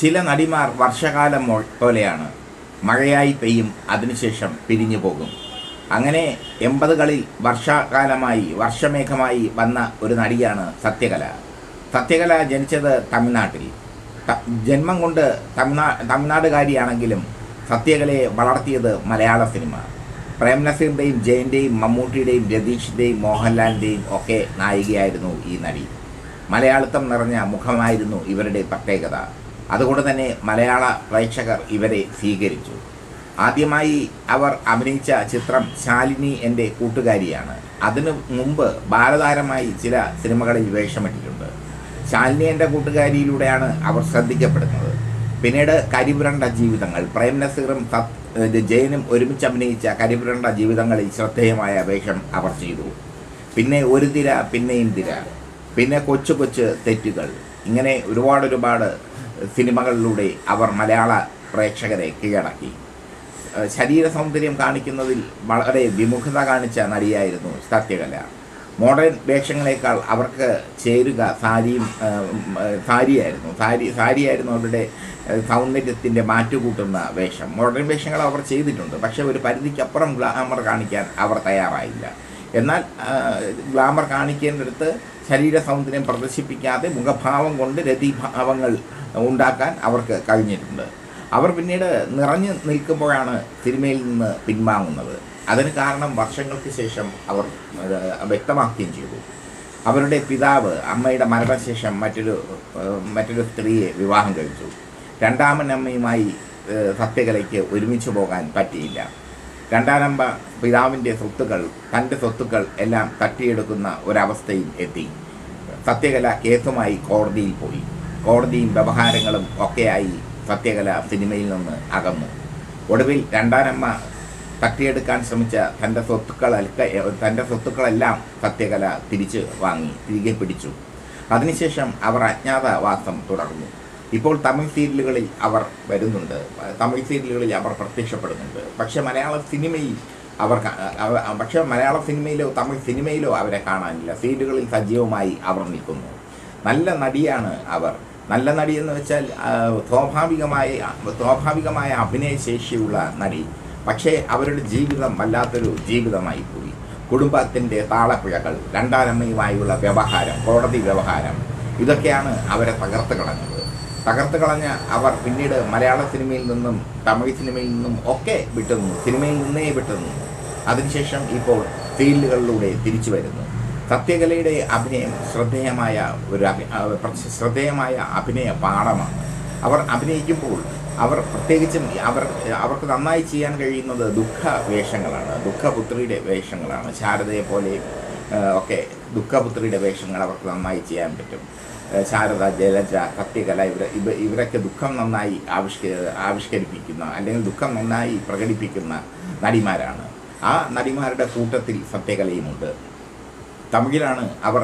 ചില നടിമാർ വർഷകാലം പോലെയാണ്. മഴയായി പെയ്യും അതിനുശേഷം പിരിഞ്ഞു പോകും. അങ്ങനെ എൺപതുകളിൽ വർഷകാലമായി വർഷമേഘമായി വന്ന ഒരു നടിയാണ് സത്യകല. സത്യകല ജനിച്ചത് തമിഴ്നാട്ടിൽ. ജന്മം കൊണ്ട് തമിഴ്നാ തമിഴ്നാടുകാരിയാണെങ്കിലും സത്യകലയെ വളർത്തിയത് മലയാള സിനിമ. പ്രേം നസീറിന്റെയും ജയന്റെയും മമ്മൂട്ടിയുടെയും രതീഷിന്റെയും മോഹൻലാലിന്റെയും ഒക്കെ നായികയായിരുന്നു ഈ നടി. മലയാളിത്തം നിറഞ്ഞ മുഖമായിരുന്നു ഇവരുടെ പ്രത്യേകത. അതുകൊണ്ട് തന്നെ മലയാള പ്രേക്ഷകർ ഇവരെ സ്വീകരിച്ചു. ആദ്യമായി അവർ അഭിനയിച്ച ചിത്രം ശാലിനി എന്റെ കൂട്ടുകാരിയാണ്. അതിനു മുമ്പ് ബാലതാരമായി ചില സിനിമകളിൽ വേഷമിട്ടിട്ടുണ്ട്. ശാലിനി എന്റെ കൂട്ടുകാരിയിലൂടെയാണ് അവർ ശ്രദ്ധിക്കപ്പെടുന്നത്. പിന്നീട് കരിപുരണ്ട ജീവിതങ്ങൾ പ്രേം നസീറും സത് ജയനും ഒരുമിച്ച് അഭിനയിച്ച കരിപുരണ്ട ജീവിതങ്ങളിൽ ശ്രദ്ധേയമായ വേഷം അവർ ചെയ്തു. പിന്നെ ഒരു തിര പിന്നെയും തിര പിന്നെ കൊച്ചു കൊച്ചു തെറ്റുകൾ. ഇങ്ങനെ ഒരുപാട് ഒരുപാട് സിനിമകളിലൂടെ അവർ മലയാള പ്രേക്ഷകരെ കീഴടക്കി. ശരീര സൗന്ദര്യം കാണിക്കുന്നതിൽ വളരെ വിമുഖത കാണിച്ച നടിയായിരുന്നു സത്യകല. മോഡേൺ വേഷങ്ങളെക്കാൾ അവർക്ക് ചേരുക സാരിയും സാരിയായിരുന്നു. സാരി സാരിയായിരുന്നു അവരുടെ സൗന്ദര്യത്തിന്റെ മാറ്റുകൂട്ടുന്ന വേഷം. മോഡേൺ വേഷങ്ങൾ അവർ ചെയ്തിട്ടുണ്ട്. പക്ഷേ ഒരു പരിധിക്കപ്പുറം ഗ്ലാമർ കാണിക്കാൻ അവർ തയ്യാറായില്ല. എന്നാൽ ഗ്ലാമർ കാണിക്കേണ്ടടുത്ത് ശരീര സൗന്ദര്യം പ്രദർശിപ്പിക്കാതെ മുഖഭാവം കൊണ്ട് രതിഭാവങ്ങൾ ഉണ്ടാക്കാൻ അവർക്ക് കഴിഞ്ഞിട്ടുണ്ട്. അവർ പിന്നീട് നിറഞ്ഞു നിൽക്കുമ്പോഴാണ് സിനിമയിൽ നിന്ന് പിൻവാങ്ങുന്നത്. അതിന് കാരണം വർഷങ്ങൾക്ക് ശേഷം അവർ വ്യക്തമാക്കുകയും ചെയ്തു. അവരുടെ പിതാവ് അമ്മയുടെ മരണശേഷം മറ്റൊരു മറ്റൊരു സ്ത്രീയെ വിവാഹം കഴിച്ചു. രണ്ടാമനമ്മയുമായി അമ്മയുമായി സത്യകലയ്ക്ക് ഒരുമിച്ച് പോകാൻ പറ്റിയില്ല. രണ്ടാനമ്മ പിതാവിന്റെ സ്വത്തുക്കൾ തന്റെ സ്വത്തുക്കൾ എല്ലാം തട്ടിയെടുക്കുന്ന ഒരവസ്ഥയിൽ എത്തി. സത്യകല കേസുമായി കോടതിയിൽ പോയി. കോടതിയും വ്യവഹാരങ്ങളും ഒക്കെയായി സത്യകല സിനിമയിൽ നിന്ന് അകന്നു. ഒടുവിൽ രണ്ടാനമ്മ തട്ടിയെടുക്കാൻ ശ്രമിച്ച തന്റെ സ്വത്തുക്കളൊക്കെ തന്റെ സ്വത്തുക്കളെല്ലാം സത്യകല തിരിച്ച് വാങ്ങി തിരികെ പിടിച്ചു. അതിനുശേഷം അവർ അജ്ഞാതവാസം തുടർന്നു. ഇപ്പോൾ തമിഴ് സീരിയലുകളിൽ അവർ വരുന്നുണ്ട്. തമിഴ് സീരിയലുകളിൽ അവർ പ്രത്യക്ഷപ്പെടുന്നുണ്ട്. പക്ഷേ മലയാള സിനിമയിൽ അവർ പക്ഷേ മലയാള സിനിമയിലോ തമിഴ് സിനിമയിലോ അവരെ കാണാനില്ല. സീരിയലുകളിൽ സജീവമായി അവർ നിൽക്കുന്നു. നല്ല നടിയാണ് അവർ. നല്ല നടി എന്ന് വെച്ചാൽ സ്വാഭാവികമായ സ്വാഭാവികമായ അഭിനയശേഷിയുള്ള നടി. പക്ഷേ അവരുടെ ജീവിതം വല്ലാത്തൊരു ജീവിതമായി പോയി. കുടുംബത്തിന്റെ താളപ്പിഴകൾ രണ്ടാനമ്മയുമായുള്ള വ്യവഹാരം കോടതി വ്യവഹാരം ഇതൊക്കെയാണ് അവരെ തകർത്ത് കളഞ്ഞത്. തകർത്ത് കളഞ്ഞ അവർ പിന്നീട് മലയാള സിനിമയിൽ നിന്നും തമിഴ് സിനിമയിൽ നിന്നും ഒക്കെ വിട്ടുനിന്നു സിനിമയിൽ നിന്നേ വിട്ടുനിന്നു. അതിനുശേഷം ഇപ്പോൾ ഫീൽഡുകളിലൂടെ തിരിച്ചു വരുന്നു. സത്യകലയുടെ അഭിനയം ശ്രദ്ധേയമായ ഒരു ശ്രദ്ധേയമായ അഭിനയ പാഠമാണ്. അവർ അഭിനയിക്കുമ്പോൾ അവർ പ്രത്യേകിച്ചും അവർ അവർക്ക് നന്നായി ചെയ്യാൻ കഴിയുന്നത് ദുഃഖ വേഷങ്ങളാണ് ദുഃഖപുത്രിയുടെ വേഷങ്ങളാണ്. ശാരദയെ പോലെയും ഒക്കെ ദുഃഖപുത്രിയുടെ വേഷങ്ങൾ അവർക്ക് നന്നായി ചെയ്യാൻ പറ്റും. ശാരദ ജലജ സത്യകല ഇവർ ഇവ ഇവരൊക്കെ ദുഃഖം നന്നായി ആവിഷ്ക ആവിഷ്കരിപ്പിക്കുന്ന അല്ലെങ്കിൽ ദുഃഖം നന്നായി പ്രകടിപ്പിക്കുന്ന നടിമാരാണ്. ആ നടിമാരുടെ കൂട്ടത്തിൽ സത്യകലയുമുണ്ട്. തമിഴിലാണ് അവർ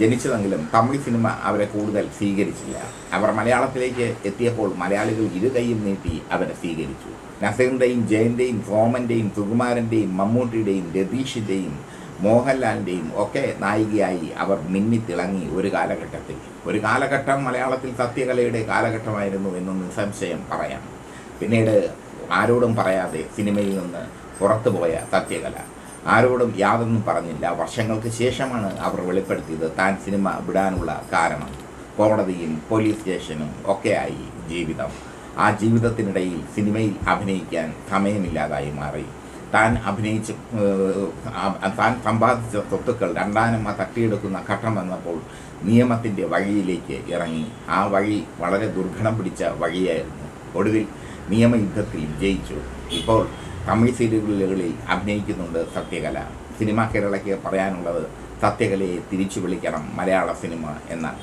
ജനിച്ചതെങ്കിലും തമിഴ് സിനിമ അവരെ കൂടുതൽ സ്വീകരിച്ചില്ല. അവർ മലയാളത്തിലേക്ക് എത്തിയപ്പോൾ മലയാളികൾ ഇരു കൈയും നീട്ടി അവരെ സ്വീകരിച്ചു. നസീറിന്റെയും ജയന്റെയും സോമന്റെയും സുകുമാരന്റെയും മമ്മൂട്ടിയുടെയും രതീഷിന്റെയും മോഹൻലാലിന്റെയും ഒക്കെ നായികയായി അവർ മിന്നിത്തിളങ്ങി ഒരു കാലഘട്ടത്തിൽ. ഒരു കാലഘട്ടം മലയാളത്തിൽ സത്യകലയുടെ കാലഘട്ടമായിരുന്നു എന്ന് നിസ്സംശയം പറയാം. പിന്നീട് ആരോടും പറയാതെ സിനിമയിൽ നിന്ന് പുറത്തുപോയ സത്യകല. ആരോടും യാതൊന്നും പറഞ്ഞില്ല. വർഷങ്ങൾക്ക് ശേഷമാണ് അവർ വെളിപ്പെടുത്തിയത്. താൻ സിനിമ വിടാനുള്ള കാരണം. കോടതിയും പോലീസ് സ്റ്റേഷനും ഒക്കെയായി ജീവിതം. ആ ജീവിതത്തിനിടയിൽ സിനിമയിൽ അഭിനയിക്കാൻ സമയമില്ലാതായി മാറി. താൻ അഭിനയിച്ച് താൻ സമ്പാദിച്ച സ്വത്തുക്കൾ രണ്ടാനമ്മ തട്ടിയെടുക്കുന്ന ഘട്ടം വന്നപ്പോൾ നിയമത്തിന്റെ വഴിയിലേക്ക് ഇറങ്ങി. ആ വഴി വളരെ ദുർഘടം പിടിച്ച വഴിയായിരുന്നു. ഒടുവിൽ നിയമയുദ്ധത്തിൽ വിജയിച്ചു ഇപ്പോൾ തമിഴ് സീരിയലുകളിൽ അഭിനയിക്കുന്നുണ്ട് സത്യകല. സിനിമ കേരളയ്ക്ക് പറയാനുള്ളത് സത്യകലയെ തിരിച്ചു വിളിക്കണം മലയാള സിനിമ എന്നാണ്.